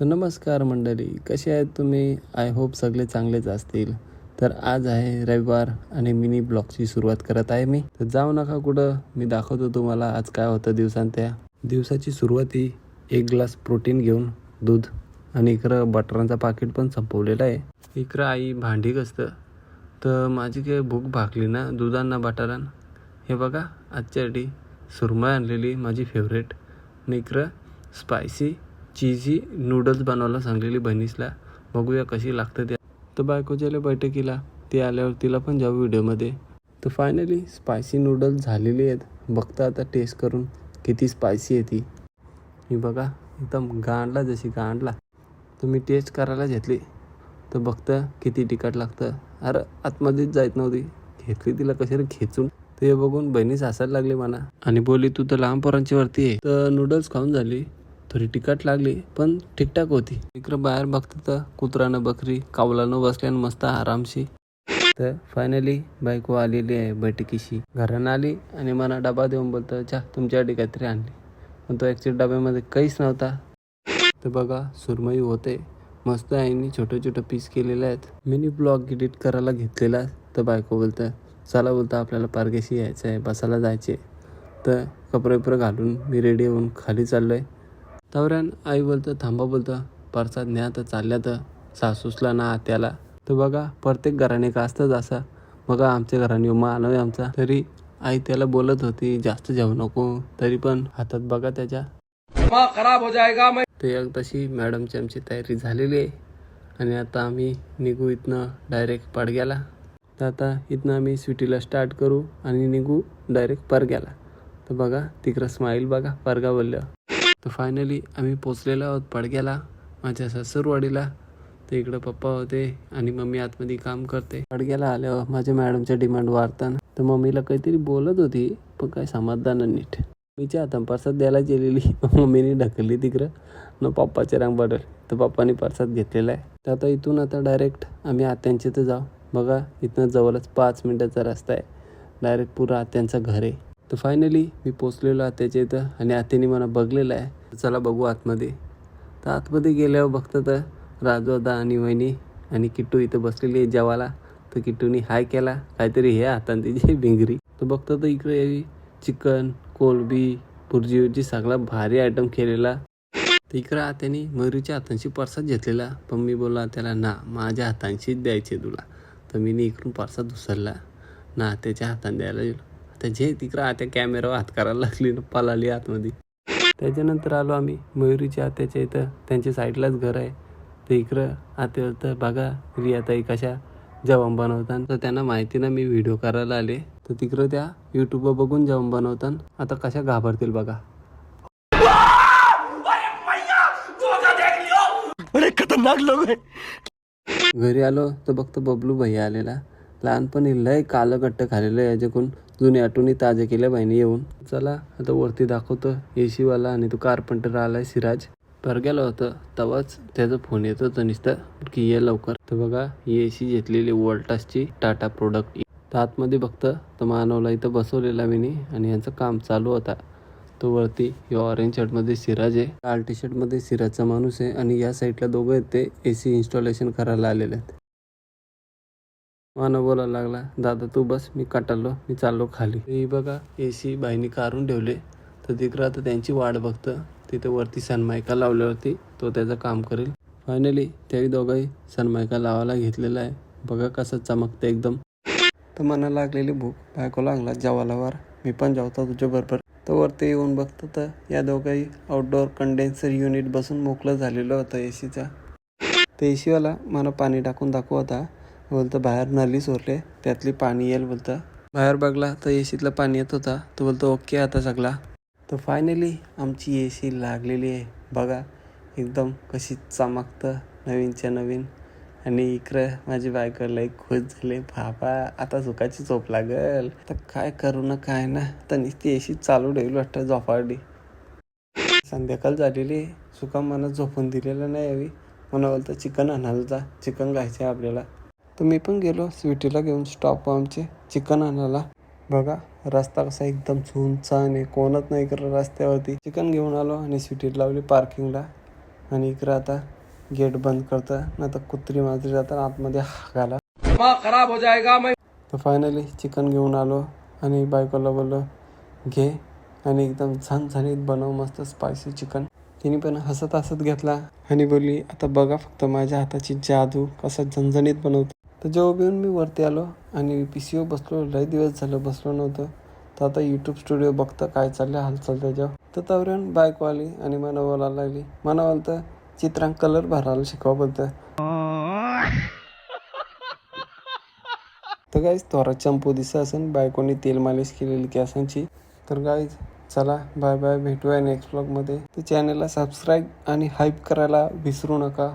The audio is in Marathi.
तर नमस्कार मंडळी कसे आहेत तुम्ही? आय होप सगळे चांगलेच असतील. तर आज आहे रविवार आणि मिनी ब्लॉगची सुरुवात करत आहे मी. तर जाऊ नका कुठं मी दाखवतो तुम्हाला आज काय होतं दिवसांत त्या. दिवसाची सुरुवात ही एक ग्लास प्रोटीन घेऊन दूध आणि इकडं बटरांचा पाकिट पण संपवलेलं आहे. इकडं आई भांडी कसतं तर माझी काही भूक भागली ना दुधांना बटारान. हे बघा आजच्यासाठी सुरमई आणलेली माझी फेवरेट आणि इकडं स्पायसी चीजी नूडल्स बनवायला सांगलेली बहिणीसला बघूया कशी लागतं त्या तर बायकोच्याला बैठकीला ती आल्यावर तिला पण जाऊ व्हिडिओमध्ये. तर फायनली स्पायसी नूडल्स झालेली आहेत. बघता आता टेस्ट करून किती स्पायसी आहे ती. मी बघा एकदम गांडला जशी गांडला. तर मी टेस्ट करायला घेतली. तर बघतं किती तिखट लागतं. अरे आतमध्येच जायत नव्हती. घेतली तिला कशाला खेचून. ते बघून बहिणीच हसायला लागली मला. आणि बोली तू तर लहान पोरांची वरती आहे. तर नूडल्स खाऊन झाली. थोडी तिखट लागली पण ठीकठाक होती. इकडं बाहेर बघतं तर कुत्रानं बकरी कावलानं बसल्यानं मस्त आरामशी. तर फायनली बायको आलेली आहे बैठकीशी. घरानं आली आणि मला डबा देऊन बोलतं चा तुमच्यासाठी काहीतरी आणली. पण तो ॲक्च्युअली डब्यामध्ये काहीच नव्हता. तर बघा सुरमई होते. मस्त आईनी छोटे छोटे पीस केलेले आहेत. मिनी ब्लॉग एडिट करायला घेतलेला तर बायको बोलतं चला बोलतं आपल्याला पारगेशी यायचं आहे बसायला जायचे तर कपडे बिपडे घालून मी रेडी होऊन खाली चाललो आहे तवऱ्यान आई बोलतं थांबा बोलतं. परसाद न्या तर चालल्या तर. सासूसला ना आत्याला. तर बघा प्रत्येक घराने का असतंच असा. बघा आमच्या घराने मान आहे आमचा. तरी आई त्याला बोलत होती जास्त जेवू नको. तरी पण हातात बघा त्याच्या. खराब हो जाएगा मैं ते एक तशी मॅडमची आमची तयारी झालेली आहे. आणि आता आम्ही निघू इथनं डायरेक्ट पाडग्याला. तर आता इथनं आम्ही स्वीटीला स्टार्ट करू आणि निघू डायरेक्ट परग्याला तर बघा तिकडं स्माईल बघा परगा बोलल्या तर फायनली आम्ही पोचलेलो आहोत पडग्याला माझ्या ससुरवाडीला. तर इकडं पप्पा होते आणि मम्मी आतमध्ये काम करते. पडग्याला आल्यावर माझ्या मॅडमच्या डिमांड वाढताना. तर मम्मीला काहीतरी बोलत होती पण काय समाधान नीट. मीच्या आता परसाद द्यायला गेलेली. मम्मीने ढकलली तिकडं. न पप्पाचे रंग बदल. तर पप्पाने परसाद घेतलेला आहे. तर आता इथून आता डायरेक्ट आम्ही आत्यांचे तर जाऊ. बघा इथनं जवळच पाच मिनटाचा रस्ता आहे. डायरेक्ट पुरा आत्यांचं घर आहे. तर फायनली मी पोचलेलो आत्याच्या इथं आणि आत्याने मला बघलेलं आहे. चला बघू आतमध्ये. तर आतमध्ये गेल्यावर बघतं तर राजू दादा आणि वहिनी आणि किट्टू इथं बसलेली आहे जेवाला तर किट्टूनी हाय केला. काहीतरी हे हातान तिची भिंगरी. तर बघतो तर इकडे चिकन कोलबी पुरजी उर्जी सगळा भारी आयटम केलेला. तर इकडं आत्याने मयुरीच्या हातांशी परसाद घेतलेला. पण मी बोलला त्याला ना माझ्या हातांशीच द्यायचे तुला. तर मी इकडून परसाद उचलला. ना त्याच्या हाताने द्यायला गेलो. आता जे तिकडं आत्या कॅमेरावर हात करायला लागली ना पळाली आतमध्ये. त्याच्यानंतर आलो आम्ही मयुरीच्या आत्याच्या इथं. त्यांच्या साईडलाच घर आहे. तर इकडं आत्या तर बघा रियाताई कशा जेवण बनवतात. तर त्यांना माहिती ना मी व्हिडिओ करायला आले. तर तिकडं त्या यूट्यूबवर बघून जेवण बनवतात. आता कशा घाबरतील बघा. खतरनाक घरी आलो तर बघतो बबलू भैया आलेला. लहानपणी लय कालं गट्ट खाल्लेलं याच्याकडून. जुन्या आठवणी ताज्या केल्या बाईने येऊन. चला आता वरती दाखवतो AC वाला आणि तो कारपेंटर आलाय सिराज. भर गेला होतं तेव्हाच त्याचा फोन येत होतं नुसतं की ये लवकर. तर बघा एसी घेतलेली वोल्टासची टाटा प्रोडक्ट तर आतमध्ये बघतं तर मानवला इथं बसवलेला मी आणि यांचं काम चालू होता. तो वरती या ऑरेंज शर्टमध्ये सिराज आहे. लाल टी शर्टमध्ये सिराजचा माणूस आहे आणि या साईडला दोघं आहेत ते ए सी इन्स्टॉलेशन करायला आलेले आहेत. मानव बोलायला लागला दादा तू बस मी कटालो मी चाललो खाली. ही बघा ए सी बाईने काढून ठेवले. तर तिकडं आता त्यांची वाट बघतं. तिथे वरती सनमायका लावल्यावरती तो त्याचं काम करेल. फायनली त्याही दोघंही सनमायका लावायला घेतलेला आहे. बघा कसं चमकतं एकदम. तर मना लागलेली भूक बायको लागला जेवायला वर. मी पण जेवतो तुझ्या बरोबर तर वरती येऊन बघतो तर या दोघंही आउटडोअर कंडेन्सर युनिट बसून मोकळं झालेलं होतं ए सीचा ते ए सीवाला मला पाणी टाकून दाखवता बोलतं बाहेर नली सोडले त्यातली पाणी येईल बोलतं. बाहेर बघला तर ए सीतलं पाणी येत होता. तो बोलतो ओके आता सगळा. तर फायनली आमची ए सी लागलेली आहे बघा एकदम कशी चमकतं नवीनच्या नवीन. आणि इकडं माझी बायको लई खुश झाले बाबा आता सुखाची झोप लागल. तर काय करू ना काय ना तर नुसती एसी चालू ठेवली वाटतं झोपाडी संध्याकाळ झालेली आहे सुका मनात झोपून दिलेलं नाही यावी मला बोलतं चिकन आणायला जा चिकन घ्यायचं आहे आपल्याला. तर मी पण गेलो स्वीटीला घेऊन स्टॉप आमचे चिकन आणायला. बघा रस्ता कसा एकदम सुनसान आहे. कोणच नाही इकडं रस्त्यावरती. चिकन घेऊन आलो आणि स्वीटीत लावली पार्किंगला आणि इकडं आता गेट बंद करतं नाही तर कुत्री माजरी जातात आतमध्ये हाकाला खराब हो जाएगा मैं तर फायनली चिकन घेऊन आलो आणि बायकोला बोललो घे. आणि एकदम झणझणीत बनव मस्त स्पायसी चिकन तिने पण हसत हसत घेतला. आणि बोलली आता बघा फक्त माझ्या हाताची जादू कसा झणझणीत बनवतो. तर जेव्हा येऊन मी वरती आलो आणि पी सी ओ बसलो लय दिवस झालं बसलो नव्हतं. तर आता यूट्यूब स्टुडिओ बघता काय चाललं हालचाल त्याच्यावर. तर तवऱ्यान बायको आली आणि मला बोलायला लागली. मला तर चित्रांक कलर भरायला शिकवा बोलतं. तर गाईज थोडा चंपू दिसा असेल बायकोनी तेल मालिश केलेली केसांची. तर गाईज चला बाय बाय भेटूया नेक्स्ट ब्लॉगमध्ये तर चॅनलला सबस्क्राईब आणि हाईप करायला विसरू नका.